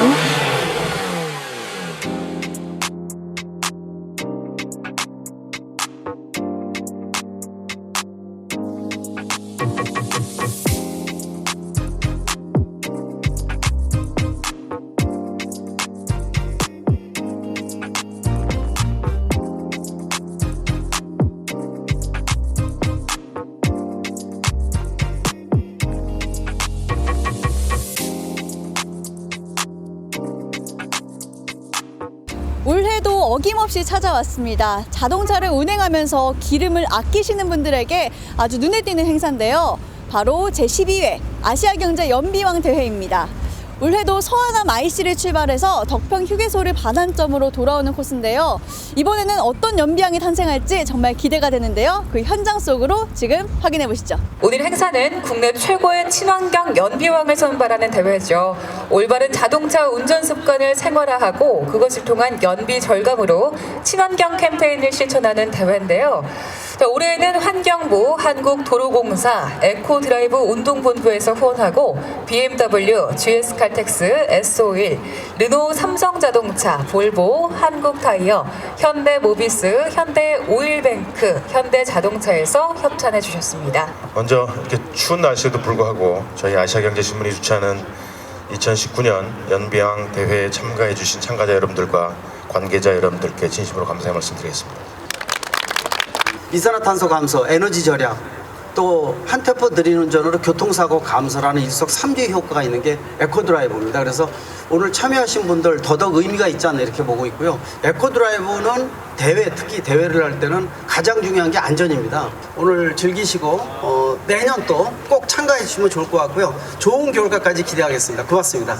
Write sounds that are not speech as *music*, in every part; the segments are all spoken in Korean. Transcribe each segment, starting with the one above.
올 어김없이 찾아왔습니다. 자동차를 운행하면서 기름을 아끼시는 분들에게 아주 눈에 띄는 행사인데요. 바로 제12회 아시아경제 연비왕 대회입니다. 올해도 서하남 IC를 출발해서 덕평 휴게소를 반환점으로 돌아오는 코스인데요. 이번에는 어떤 연비왕이 탄생할지 정말 기대가 되는데요. 그 현장 속으로 지금 확인해 보시죠. 오늘 행사는 국내 최고의 친환경 연비왕을 선발하는 대회죠. 올바른 자동차 운전 습관을 생활화하고 그것을 통한 연비 절감으로 친환경 캠페인을 실천하는 대회인데요. 자, 올해는 환경부, 한국도로공사, 에코드라이브 운동본부에서 후원하고 BMW, GS칼텍스, S51, 르노 삼성자동차, 볼보, 한국타이어, 현대모비스, 현대오일뱅크, 현대자동차에서 협찬해 주셨습니다. 먼저 이렇게 추운 날씨에도 불구하고 저희 아시아경제신문이 주최하는 2019년 연비왕 대회에 참가해 주신 참가자 여러분들과 관계자 여러분들께 진심으로 감사의 말씀드리겠습니다. 이산화탄소 감소, 에너지 절약, 또한 템포 느린 운전으로 교통사고 감소라는 일석삼조의 효과가 있는 게 에코드라이브입니다. 그래서 오늘 참여하신 분들 더더욱 의미가 있지 않나 이렇게 보고 있고요. 에코드라이브는 대회, 특히 대회를 할 때는 가장 중요한 게 안전입니다. 오늘 즐기시고 어, 내년 또 꼭 참가해 주시면 좋을 것 같고요. 좋은 결과까지 기대하겠습니다. 고맙습니다.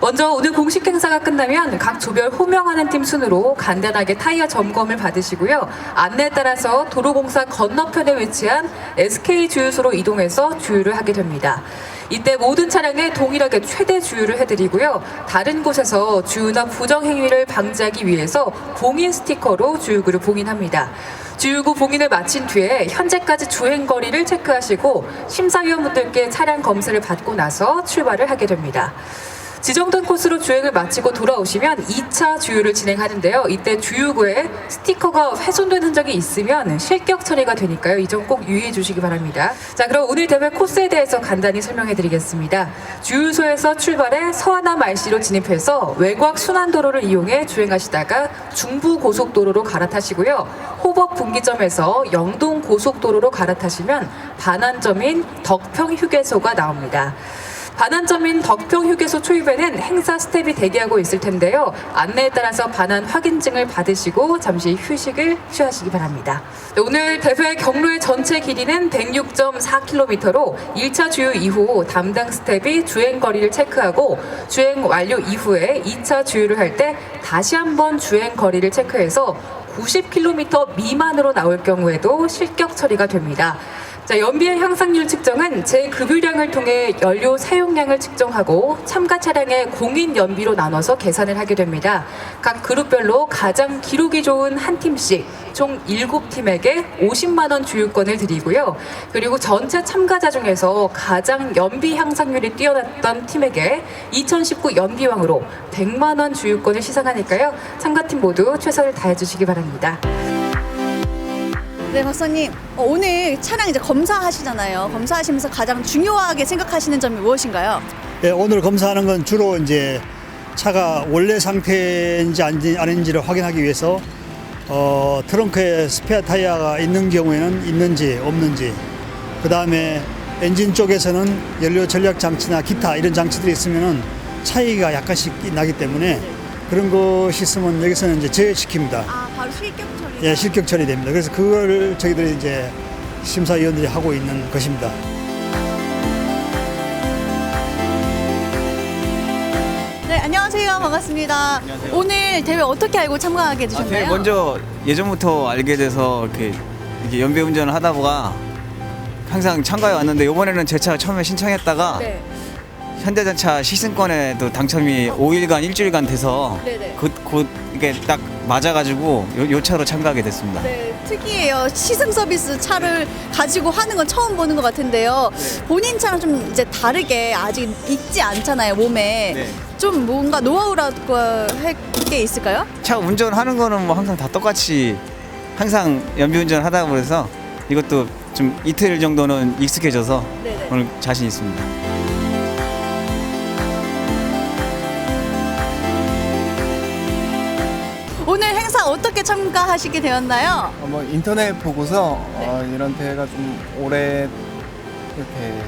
먼저 오늘 공식 행사가 끝나면 각 조별 호명하는 팀 순으로 간단하게 타이어 점검을 받으시고요. 안내에 따라서 도로공사 건너편에 위치한 SK 주유소로 이동해서 주유를 하게 됩니다. 이때 모든 차량에 동일하게 최대 주유를 해드리고요. 다른 곳에서 주유나 부정 행위를 방지하기 위해서 봉인 스티커로 주유구를 봉인합니다. 주유구 봉인을 마친 뒤에 현재까지 주행 거리를 체크하시고 심사위원분들께 차량 검사를 받고 나서 출발을 하게 됩니다. 지정된 코스로 주행을 마치고 돌아오시면 2차 주유를 진행하는데요. 이때 주유구에 스티커가 훼손된 흔적이 있으면 실격 처리가 되니까요. 이 점 꼭 유의해 주시기 바랍니다. 자, 그럼 오늘 대회 코스에 대해서 간단히 설명해 드리겠습니다. 주유소에서 출발해 서하남 RC로 진입해서 외곽 순환도로를 이용해 주행하시다가 중부 고속도로로 갈아타시고요. 호법 분기점에서 영동 고속도로로 갈아타시면 반환점인 덕평 휴게소가 나옵니다. 반환점인 덕평 휴게소 초입에는 행사 스텝이 대기하고 있을 텐데요. 안내에 따라서 반환 확인증을 받으시고 잠시 휴식을 취하시기 바랍니다. 네, 오늘 대회 경로의 전체 길이는 106.4km로 1차 주유 이후 담당 스텝이 주행 거리를 체크하고 주행 완료 이후에 2차 주유를 할 때 다시 한번 주행 거리를 체크해서 90km 미만으로 나올 경우에도 실격 처리가 됩니다. 자, 연비의 향상률 측정은 제 급유량을 통해 연료 사용량을 측정하고 참가 차량의 공인 연비로 나눠서 계산을 하게 됩니다. 각 그룹별로 가장 기록이 좋은 한 팀씩 총 7팀에게 50만 원 주유권을 드리고요. 그리고 전체 참가자 중에서 가장 연비 향상률이 뛰어났던 팀에게 2019 연비왕으로 100만 원 주유권을 시상하니까요. 참가팀 모두 최선을 다해 주시기 바랍니다. 네, 박사님. 어, 오늘 차량 이제 검사하시잖아요. 검사하시면서 가장 중요하게 생각하시는 점이 무엇인가요? 예, 오늘 검사하는 건 주로 이제 차가 원래 상태인지 아닌지- 아닌지를 확인하기 위해서 어, 트렁크에 스페어 타이어가 있는 경우에는 있는지 없는지 그 다음에 엔진 쪽에서는 연료 전략 장치나 기타 이런 장치들이 있으면은 차이가 약간씩 나기 때문에 그런 것이 있으면 여기서는 이제 제외시킵니다. 아, 바로 처리. 예, 실격 처리됩니다. 그래서 그걸 저희들이 이제 심사위원들이 하고 있는 것입니다. 네, 안녕하세요. 반갑습니다. 오늘 대회 어떻게 알고 참가하게 아, 되셨나요? 먼저 예전부터 알게 돼서 이렇게, 이렇게 연비 운전을 하다 보가 항상 참가해 왔는데 이번에는 제 차 처음에 신청했다가 네. 현대자차 시승권에도 당첨이 5일간 일주일간 돼서 네네. 곧, 곧 이게 딱 맞아가지고 요, 요 차로 참가하게 됐습니다. 네, 특이해요. 시승 서비스 차를 가지고 하는 건 처음 보는 것 같은데요. 본인 차랑 좀 이제 다르게 아직 익지 않잖아요, 몸에. 네. 좀 뭔가 노하우라고 할게 있을까요? 차 운전하는 거는 뭐 항상 다 똑같이 항상 연비 운전 하다 보래서 이것도 좀 이틀 정도는 익숙해져서 네네. 오늘 자신 있습니다. 어떻게 참가하시게 되었나요? 어, 뭐 인터넷 보고서 어, 이런 대회가 좀 오래 이렇게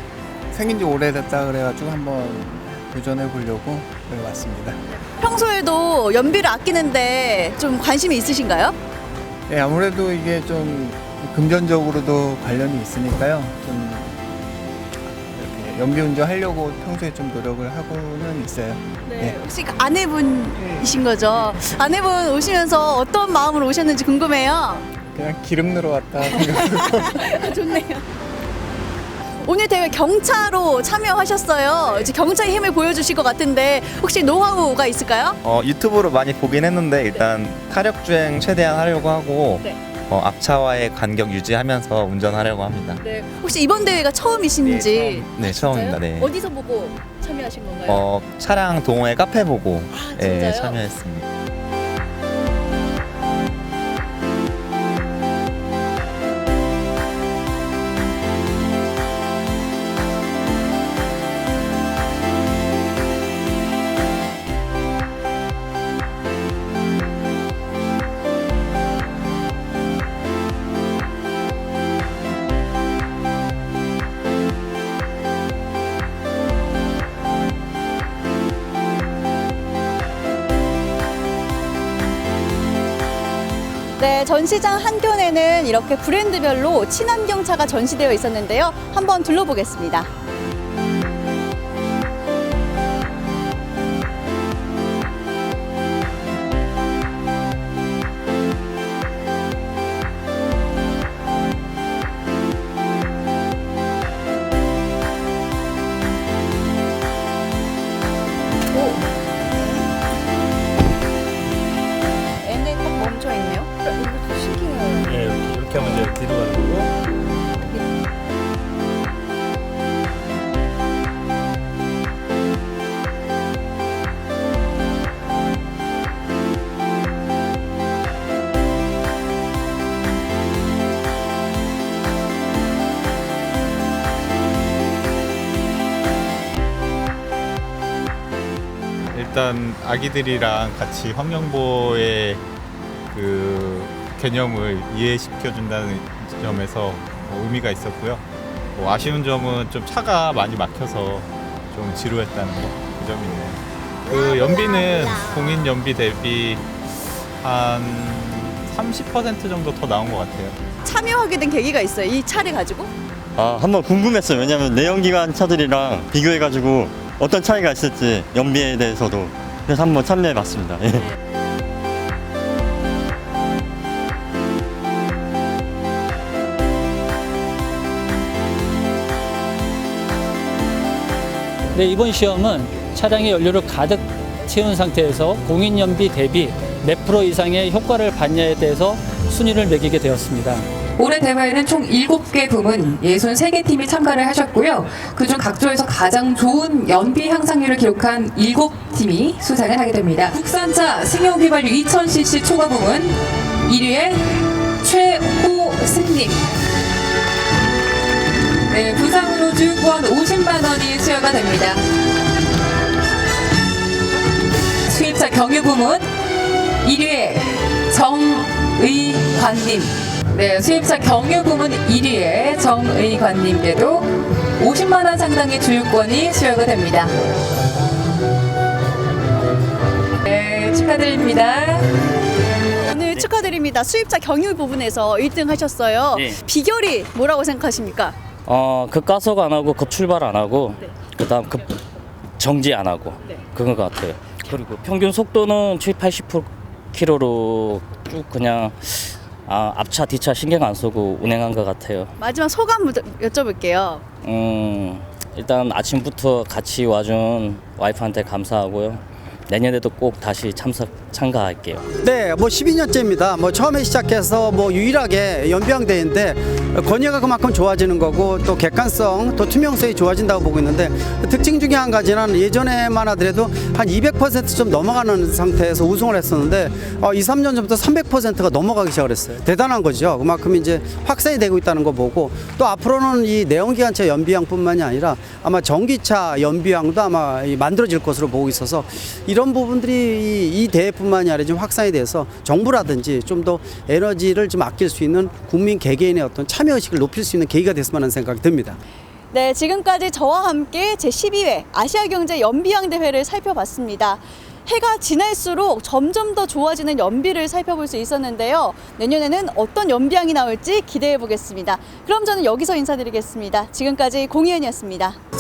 생긴 지 오래됐다 그래가지고 한번 도전해 보려고 여기 왔습니다. 평소에도 연비를 아끼는데 좀 관심이 있으신가요? 예, 아무래도 이게 좀 금전적으로도 관련이 있으니까요. 좀 연비 운전 하려고 평소에 좀 노력을 하고는 있어요. 네. 예. 혹시 그 아내분이신 거죠? 아내분 오시면서 어떤 마음으로 오셨는지 궁금해요. 그냥 기름 넣으러 왔다 생각. *laughs* 좋네요. 오늘 대회 경차로 참여하셨어요. 이제 경차의 힘을 보여주실 것 같은데 혹시 노하우가 있을까요? 어, 유튜브로 많이 보긴 했는데 일단 타력 주행 최대한 하려고 하고 네. 어, 앞차와의 간격 유지하면서 운전하려고 합니다. 네. 혹시 이번 대회가 처음이신지? 네, 처음입니다. 진짜요? 네. 어디서 보고 참여하신 건가요? 어, 차량 동호회 카페 보고 아, 예, 진짜요? 참여했습니다. 네, 전시장 한켠에는 이렇게 브랜드별로 친환경차가 전시되어 있었는데요. 한번 둘러보겠습니다. 일단 아기들이랑 같이 환경보호의 그 개념을 이해시켜 준다는 점에서 뭐 의미가 있었고요. 뭐 아쉬운 점은 좀 차가 많이 막혀서 좀 지루했다는 거, 그 점이 있네요. 그 연비는 공인 연비 대비 한 30% 정도 더 나온 것 같아요. 참여하게 된 계기가 있어요. 이 차를 가지고. 아, 한번 궁금했어요. 왜냐면 내연기관 차들이랑 비교해가지고 어떤 차이가 있을지 연비에 대해서도 그래서 한번 참여해 봤습니다. 예. 네, 이번 시험은 차량의 연료를 가득 채운 상태에서 공인 연비 대비 몇 프로 이상의 효과를 봤냐에 대해서 순위를 매기게 되었습니다. 올해 대회에는 총 7개 부문 63개 팀이 참가를 하셨고요. 그중 각조에서 가장 좋은 연비 향상률을 기록한 7팀이 수상을 하게 됩니다. 국산차 승용 휘발유 2000cc 초과 부문 1위에 최호승님. 네, 부상으로 주유권 50만 원이 수여가 됩니다. 수입차 경유 부문 1위에 정의관님. 네, 수입차 경유 부문 1위에 정의관님께도 50만 원 상당의 주유권이 수여가 됩니다. 네, 축하드립니다. 오늘 축하드립니다. 수입차 경유 부분에서 1등 하셨어요. 네. 비결이 뭐라고 생각하십니까? 어, 급가속 안 하고 급출발 안 하고 네. 그다음 급 정지 안 하고 네. 그런 것 같아요. 그리고 평균 속도는 7, 80km로 쭉 그냥 아, 앞차 뒤차 신경 안 쓰고 운행한 것 같아요. 마지막 소감 묻- 여쭤볼게요. 음, 일단 아침부터 같이 와준 와이프한테 감사하고요. 내년에도 꼭 다시 참석 참가할게요. 네, 뭐 12년째입니다. 뭐 처음에 시작해서 뭐 유일하게 연비항대회인데 권위가 그만큼 좋아지는 거고 또 객관성, 또 투명성이 좋아진다고 보고 있는데 특징 중에 한 가지는 예전에만 하더라도 한 200%좀 넘어가는 상태에서 우승을 했었는데 어, 2, 3년 전부터 300%가 넘어가기 시작을 했어요. 대단한 거죠. 그만큼 이제 확산이 되고 있다는 거 보고 또 앞으로는 이 내연기관차 연비항뿐만이 아니라 아마 전기차 연비항도 아마 이 만들어질 것으로 보고 있어서 이런 부분들이 이, 이 대회뿐만이 아니라 지금 확산이 돼서 정부라든지 좀 더 에너지를 좀 아낄 수 있는 국민 개개인의 어떤 참여 의식을 높일 수 있는 계기가 됐으면 하는 생각이 듭니다. 네, 지금까지 저와 함께 제12회 아시아경제 연비항 대회를 살펴봤습니다. 해가 지날수록 점점 더 좋아지는 연비를 살펴볼 수 있었는데요. 내년에는 어떤 연비항이 나올지 기대해 보겠습니다. 그럼 저는 여기서 인사드리겠습니다. 지금까지 공희연이었습니다.